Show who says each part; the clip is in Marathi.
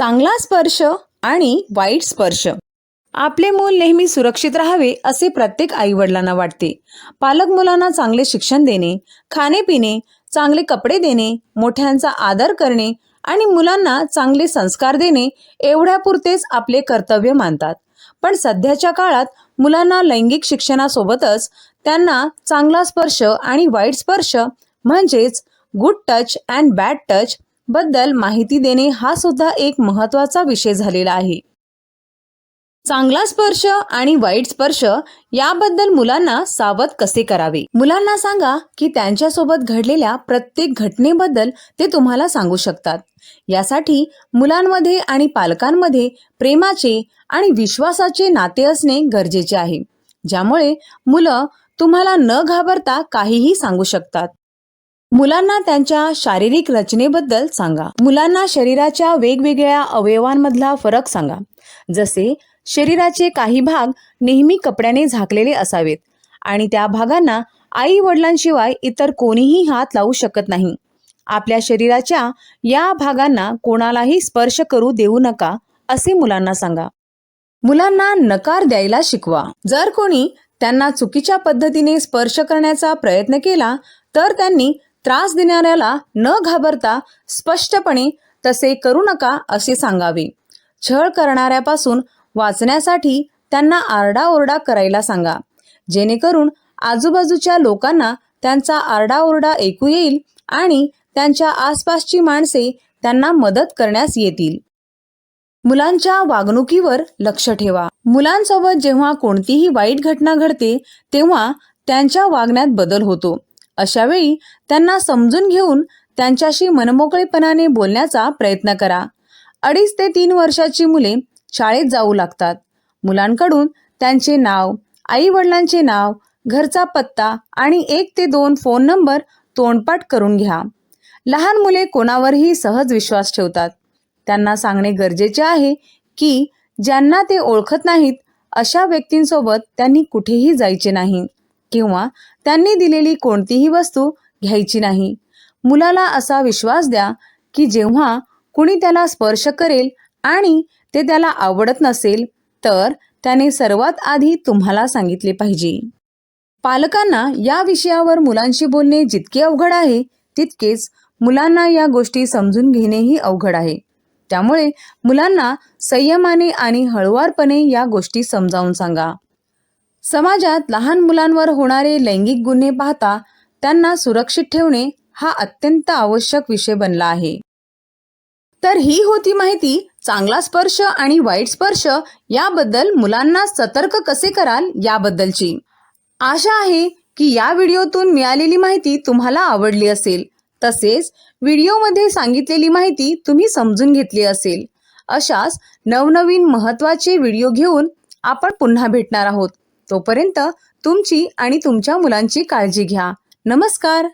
Speaker 1: चांगला स्पर्श आणि वाईट स्पर्श. आपले मूल नेहमी सुरक्षित राहावे असे प्रत्येक आईवडिलांना वाटते. पालक मुलांना चांगले शिक्षण देणे खाणे पिणे चांगले कपडे देणे मोठ्यांचा आदर करणे आणि मुलांना चांगले संस्कार देणे एवढ्यापुरतेच आपले कर्तव्य मानतात. पण सध्याच्या काळात मुलांना लैंगिक शिक्षणासोबतच त्यांना चांगला स्पर्श आणि वाईट स्पर्श म्हणजेच good touch and bad touch बद्दल माहिती देणे हा सुद्धा एक महत्त्वाचा विषय झालेला आहे. चांगला स्पर्श आणि वाईट स्पर्श याबद्दल मुलांना सावध कसे करावे? मुलांना सांगा की त्यांच्यासोबत घडलेल्या प्रत्येक घटनेबद्दल ते तुम्हाला सांगू शकतात. यासाठी मुलांमध्ये आणि पालकांमध्ये प्रेमाचे आणि विश्वासाचे नाते असणे गरजेचे आहे. ज्यामुळे मुलं तुम्हाला न घाबरता काहीही सांगू शकतात. मुलांना त्यांच्या शारीरिक रचनेबद्दल सांगा. मुलांना शरीराच्या वेगवेगळ्या अवयवांमधला फरक सांगा. जसे शरीराचे काही भाग नेहमी कपड्याने झाकलेले असावेत आणि त्या भागांना आई वडिलांशिवाय इतर कोणीही हात लावू शकत नाही. आपल्या शरीराच्या या भागांना कोणालाही स्पर्श करू देऊ नका असे मुलांना सांगा. मुलांना नकार द्यायला शिकवा. जर कोणी त्यांना चुकीच्या पद्धतीने स्पर्श करण्याचा प्रयत्न केला तर त्यांनी त्रास देणाऱ्याला न घाबरता स्पष्टपणे तसे करू नका असे सांगावे. छळ करणाऱ्यापासून वाचण्यासाठी त्यांना आरडाओरडा करायला सांगा. जेणेकरून आजूबाजूच्या लोकांना त्यांचा आरडाओरडा ऐकू येईल आणि त्यांच्या आसपासची माणसे त्यांना मदत करण्यास येतील. मुलांच्या वागणुकीवर लक्ष ठेवा. मुलांसोबत जेव्हा कोणतीही वाईट घटना घडते तेव्हा त्यांच्या वागण्यात बदल होतो. अशावेळी त्यांना समजून घेऊन त्यांच्याशी मनमोकळेपणाने बोलण्याचा प्रयत्न करा. अडीच ते तीन वर्षाची मुले शाळेत जाऊ लागतात. मुलांकडून त्यांचे नाव आई वडिलांचे नाव घरचा पत्ता आणि एक ते दोन फोन नंबर तोंडपाठ करून घ्या. लहान मुले कोणावरही सहज विश्वास ठेवतात. त्यांना सांगणे गरजेचे आहे की ज्यांना ते ओळखत नाहीत अशा व्यक्तींसोबत त्यांनी कुठेही जायचे नाही. किंवा त्यांनी दिलेली कोणतीही वस्तू घ्यायची नाही. मुलाला असा विश्वास द्या की जेव्हा कुणी त्याला स्पर्श करेल आणि ते त्याला आवडत नसेल तर त्याने सर्वात आधी तुम्हाला सांगितले पाहिजे. पालकांना या विषयावर मुलांशी बोलणे जितके अवघड आहे तितकेच मुलांना या गोष्टी समजून घेणेही अवघड आहे. त्यामुळे मुलांना संयमाने आणि हळुवारपणे या गोष्टी समजावून सांगा. समाजात लहान मुलांवर होणारे लैंगिक गुन्हे पाहता त्यांना सुरक्षित ठेवणे हा अत्यंत आवश्यक विषय बनला आहे. तर ही होती माहिती. चांगला स्पर्श आणि वाईट स्पर्श याबद्दल मुलांना सतर्क कसे कराल याबद्दलची. आशा आहे की या व्हिडिओतून मिळालेली माहिती तुम्हाला आवडली असेल. तसेच व्हिडिओमध्ये सांगितलेली माहिती तुम्ही समजून घेतली असेल. अशाच नवनवीन महत्त्वाचे व्हिडिओ घेऊन आपण पुन्हा भेटणार आहोत. तोपर्यंत तुमची आणि तुमच्या मुलांची काळजी घ्या. नमस्कार!